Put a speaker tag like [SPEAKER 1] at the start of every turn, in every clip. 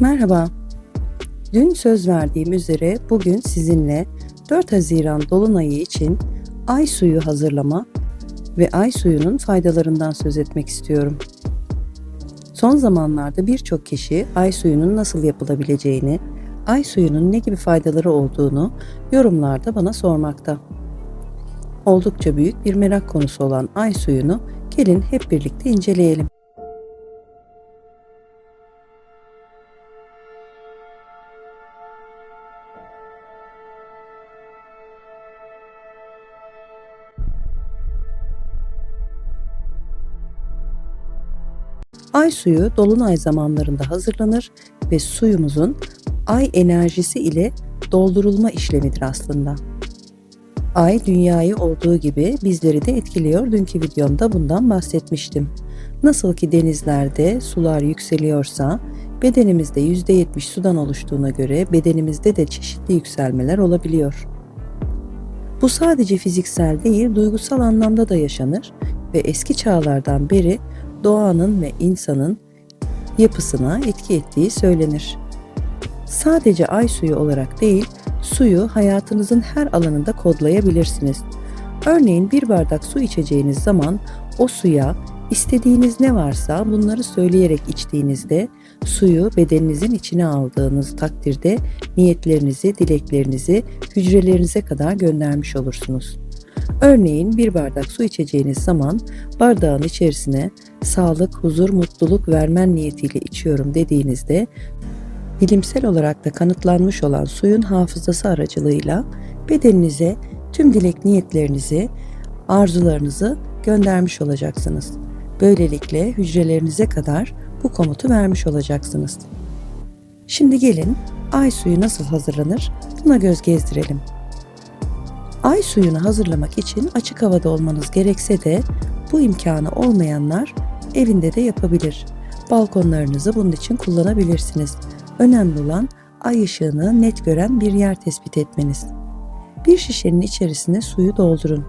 [SPEAKER 1] Merhaba. Dün söz verdiğim üzere bugün sizinle 4 Haziran Dolunayı için ay suyu hazırlama ve ay suyunun faydalarından söz etmek istiyorum. Son zamanlarda birçok kişi ay suyunun nasıl yapılabileceğini, ay suyunun ne gibi faydaları olduğunu yorumlarda bana sormakta. Oldukça büyük bir merak konusu olan ay suyunu gelin hep birlikte inceleyelim. Ay suyu dolunay zamanlarında hazırlanır ve suyumuzun ay enerjisi ile doldurulma işlemidir aslında. Ay dünyayı olduğu gibi bizleri de etkiliyor. Dünkü videomda bundan bahsetmiştim. Nasıl ki denizlerde sular yükseliyorsa bedenimizde %70 sudan oluştuğuna göre bedenimizde de çeşitli yükselmeler olabiliyor. Bu sadece fiziksel değil, duygusal anlamda da yaşanır ve eski çağlardan beri doğanın ve insanın yapısına etki ettiği söylenir. Sadece ay suyu olarak değil, suyu hayatınızın her alanında kodlayabilirsiniz. Örneğin bir bardak su içeceğiniz zaman o suya istediğiniz ne varsa bunları söyleyerek içtiğinizde suyu bedeninizin içine aldığınız takdirde niyetlerinizi, dileklerinizi hücrelerinize kadar göndermiş olursunuz. Örneğin bir bardak su içeceğiniz zaman bardağın içerisine sağlık, huzur, mutluluk vermen niyetiyle içiyorum dediğinizde bilimsel olarak da kanıtlanmış olan suyun hafızası aracılığıyla bedeninize tüm dilek niyetlerinizi, arzularınızı göndermiş olacaksınız. Böylelikle hücrelerinize kadar bu komutu vermiş olacaksınız. Şimdi gelin ay suyu nasıl hazırlanır buna göz gezdirelim. Ay suyunu hazırlamak için açık havada olmanız gerekse de bu imkanı olmayanlar evinde de yapabilir. Balkonlarınızı bunun için kullanabilirsiniz. Önemli olan ay ışığını net gören bir yer tespit etmeniz. Bir şişenin içerisine suyu doldurun.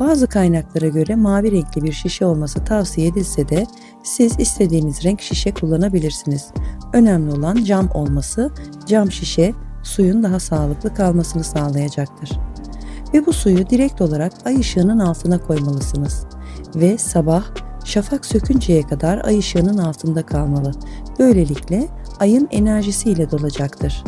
[SPEAKER 1] Bazı kaynaklara göre mavi renkli bir şişe olması tavsiye edilse de siz istediğiniz renk şişe kullanabilirsiniz. Önemli olan cam olması, cam şişe suyun daha sağlıklı kalmasını sağlayacaktır. Ve bu suyu direkt olarak ay ışığının altına koymalısınız. Ve sabah şafak sökünceye kadar ay ışığının altında kalmalı. Böylelikle ayın enerjisiyle dolacaktır.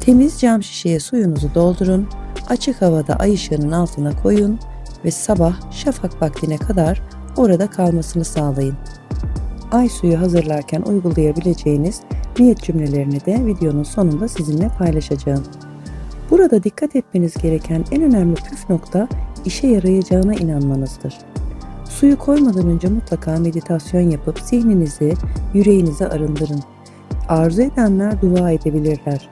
[SPEAKER 1] Temiz cam şişeye suyunuzu doldurun, açık havada ay ışığının altına koyun ve sabah şafak vaktine kadar orada kalmasını sağlayın. Ay suyu hazırlarken uygulayabileceğiniz niyet cümlelerini de videonun sonunda sizinle paylaşacağım. Burada dikkat etmeniz gereken en önemli püf nokta işe yarayacağına inanmanızdır. Suyu koymadan önce mutlaka meditasyon yapıp zihninizi, yüreğinizi arındırın. Arzu edenler dua edebilirler.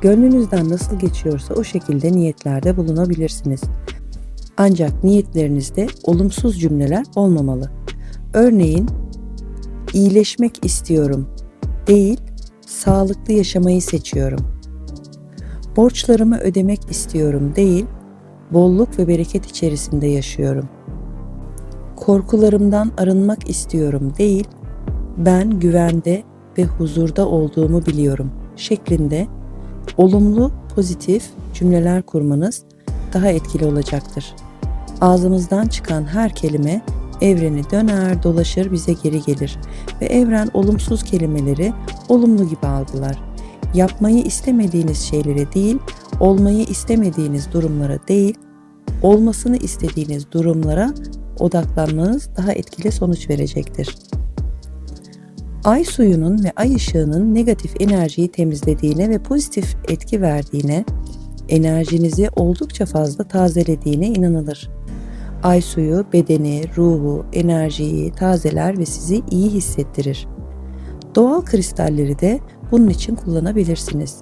[SPEAKER 1] Gönlünüzden nasıl geçiyorsa o şekilde niyetlerde bulunabilirsiniz. Ancak niyetlerinizde olumsuz cümleler olmamalı. Örneğin iyileşmek istiyorum değil, sağlıklı yaşamayı seçiyorum. Borçlarımı ödemek istiyorum değil, bolluk ve bereket içerisinde yaşıyorum. Korkularımdan arınmak istiyorum değil, ben güvende ve huzurda olduğumu biliyorum şeklinde olumlu, pozitif cümleler kurmanız daha etkili olacaktır. Ağzımızdan çıkan her kelime evreni döner dolaşır bize geri gelir ve evren olumsuz kelimeleri olumlu gibi algılar. Yapmayı istemediğiniz şeylere değil, olmayı istemediğiniz durumlara değil, olmasını istediğiniz durumlara odaklanmanız daha etkili sonuç verecektir. Ay suyunun ve ay ışığının negatif enerjiyi temizlediğine ve pozitif etki verdiğine, enerjinizi oldukça fazla tazelediğine inanılır. Ay suyu bedeni, ruhu, enerjiyi tazeler ve sizi iyi hissettirir. Doğal kristalleri de bunun için kullanabilirsiniz.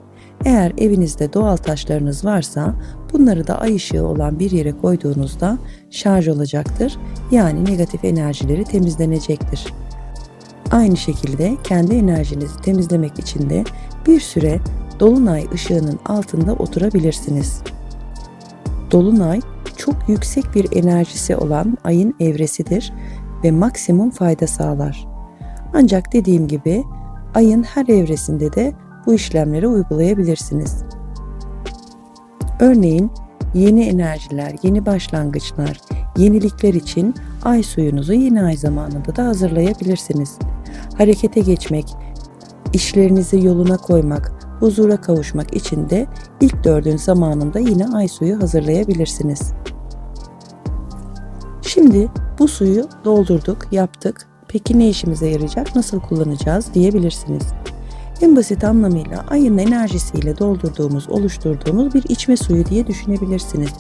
[SPEAKER 1] Eğer evinizde doğal taşlarınız varsa bunları da ay ışığı olan bir yere koyduğunuzda şarj olacaktır. Yani negatif enerjileri temizlenecektir. Aynı şekilde kendi enerjinizi temizlemek için de bir süre dolunay ışığının altında oturabilirsiniz. Dolunay çok yüksek bir enerjisi olan ayın evresidir ve maksimum fayda sağlar. Ancak dediğim gibi ayın her evresinde de bu işlemleri uygulayabilirsiniz. Örneğin yeni enerjiler, yeni başlangıçlar, yenilikler için ay suyunuzu yeni ay zamanında da hazırlayabilirsiniz. Harekete geçmek, işlerinizi yoluna koymak, huzura kavuşmak için de ilk dördün zamanında yine ay suyu hazırlayabilirsiniz. Şimdi bu suyu doldurduk, yaptık. Peki ne işimize yarayacak, nasıl kullanacağız diyebilirsiniz. En basit anlamıyla ayın enerjisiyle doldurduğumuz, oluşturduğumuz bir içme suyu diye düşünebilirsiniz.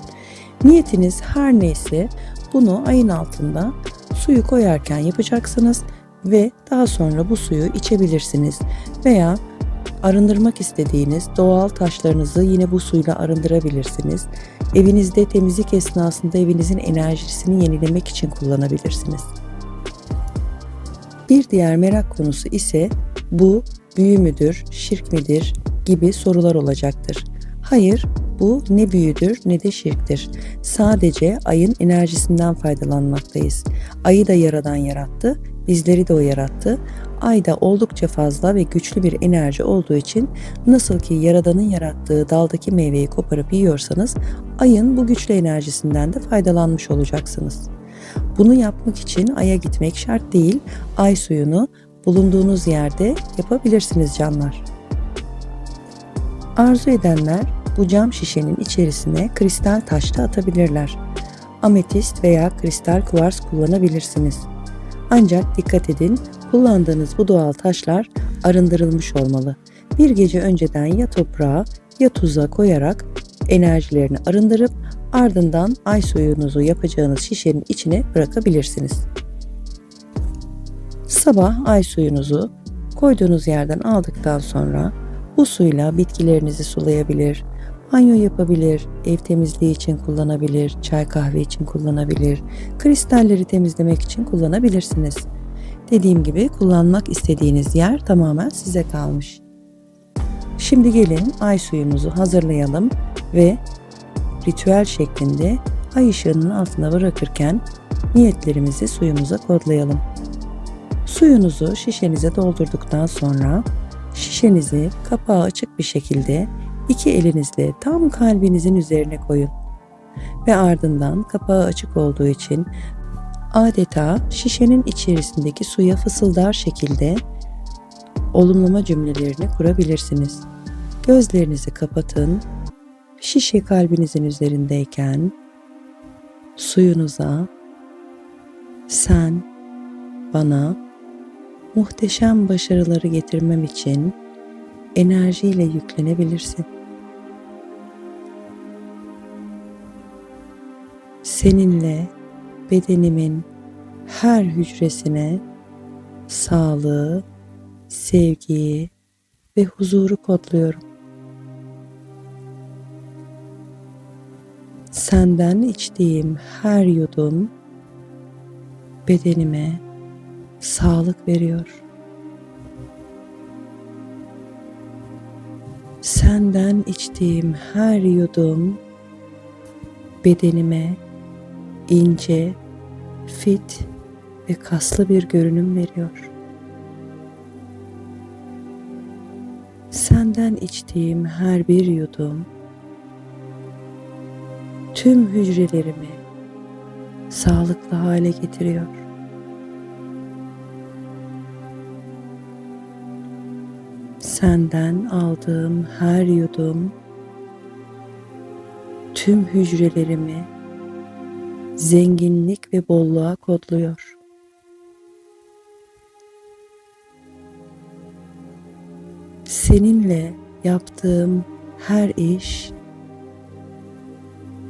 [SPEAKER 1] Niyetiniz her neyse bunu ayın altında suyu koyarken yapacaksınız ve daha sonra bu suyu içebilirsiniz veya arındırmak istediğiniz doğal taşlarınızı yine bu suyla arındırabilirsiniz. Evinizde temizlik esnasında evinizin enerjisini yenilemek için kullanabilirsiniz. Bir diğer merak konusu ise bu büyü müdür, şirk midir gibi sorular olacaktır. Hayır, bu ne büyüdür ne de şirktir. Sadece ayın enerjisinden faydalanmaktayız. Ayı da yaradan yarattı, bizleri de o yarattı. Ayda oldukça fazla ve güçlü bir enerji olduğu için nasıl ki yaradanın yarattığı daldaki meyveyi koparıp yiyorsanız ayın bu güçlü enerjisinden de faydalanmış olacaksınız. Bunu yapmak için aya gitmek şart değil, ay suyunu bulunduğunuz yerde yapabilirsiniz canlar. Arzu edenler bu cam şişenin içerisine kristal taş da atabilirler. Ametist veya kristal kuvars kullanabilirsiniz. Ancak dikkat edin, kullandığınız bu doğal taşlar arındırılmış olmalı. Bir gece önceden ya toprağa ya tuza koyarak enerjilerini arındırıp ardından ay suyunuzu yapacağınız şişenin içine bırakabilirsiniz. Sabah ay suyunuzu koyduğunuz yerden aldıktan sonra bu suyla bitkilerinizi sulayabilir, banyo yapabilir, ev temizliği için kullanabilir, çay kahve için kullanabilir, kristalleri temizlemek için kullanabilirsiniz. Dediğim gibi kullanmak istediğiniz yer tamamen size kalmış. Şimdi gelin ay suyumuzu hazırlayalım ve ritüel şeklinde ay ışığının altına bırakırken niyetlerimizi suyumuza kodlayalım. Suyunuzu şişenize doldurduktan sonra şişenizi kapağı açık bir şekilde iki elinizle tam kalbinizin üzerine koyun. Ve ardından kapağı açık olduğu için adeta şişenin içerisindeki suya fısıldar şekilde olumlama cümlelerini kurabilirsiniz. Gözlerinizi kapatın. Şişe kalbinizin üzerindeyken suyunuza sen bana muhteşem başarıları getirmem için enerjiyle yüklenebilirsin. Seninle bedenimin her hücresine sağlığı, sevgiyi ve huzuru kodluyorum. Senden içtiğim her yudum bedenime sağlık veriyor. Senden içtiğim her yudum bedenime ince, fit ve kaslı bir görünüm veriyor. Senden içtiğim her bir yudum tüm hücrelerimi sağlıklı hale getiriyor. Senden aldığım her yudum tüm hücrelerimi zenginlik ve bolluğa kodluyor. Seninle yaptığım her iş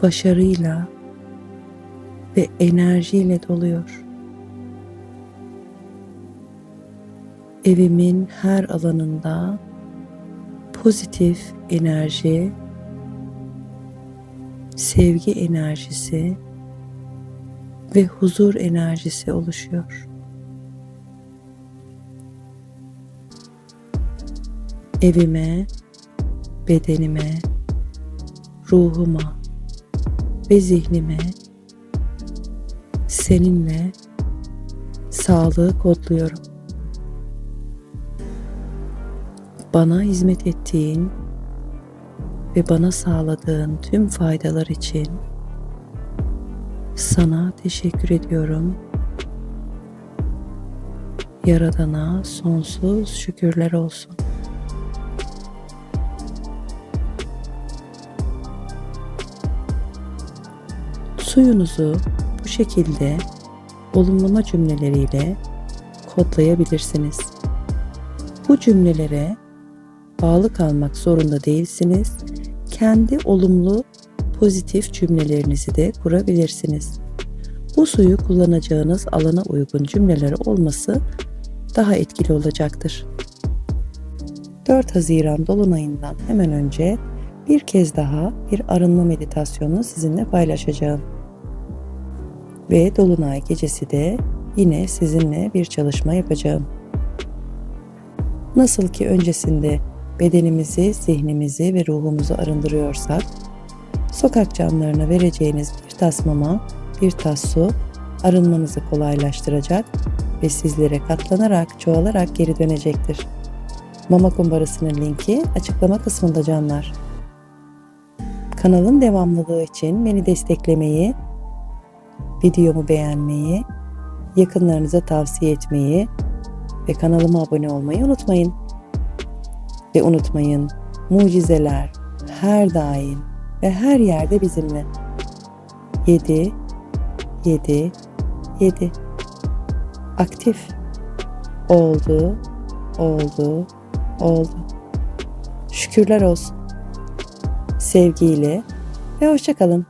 [SPEAKER 1] başarıyla ve enerjiyle doluyor. Evimin her alanında pozitif enerji, sevgi enerjisi ve huzur enerjisi oluşuyor. Evime, bedenime, ruhuma ve zihnime seninle sağlığı kodluyorum. bana hizmet ettiğin ve bana sağladığın tüm faydalar için sana teşekkür ediyorum. Yaradana sonsuz şükürler olsun. Suyunuzu bu şekilde olumlama cümleleriyle kodlayabilirsiniz. Bu cümlelere bağlı kalmak zorunda değilsiniz. Kendi olumlu, pozitif cümlelerinizi de kurabilirsiniz. Bu suyu kullanacağınız alana uygun cümleler olması daha etkili olacaktır. 4 Haziran Dolunay'ından hemen önce bir kez daha bir arınma meditasyonu sizinle paylaşacağım. Ve Dolunay gecesi de yine sizinle bir çalışma yapacağım. Nasıl ki öncesinde bedenimizi, zihnimizi ve ruhumuzu arındırıyorsak, sokak camlarına vereceğiniz bir tas mama, bir tas su arınmanızı kolaylaştıracak ve sizlere katlanarak, çoğalarak geri dönecektir. Mama kumbarasının linki açıklama kısmında canlar. Kanalın devamlılığı için beni desteklemeyi, videomu beğenmeyi, yakınlarınıza tavsiye etmeyi ve kanalıma abone olmayı unutmayın. Ve unutmayın, mucizeler her daim ve her yerde bizimle. 7 7 7 Aktif oldu, oldu, oldu. Şükürler olsun. Sevgiyle ve hoşça kalın.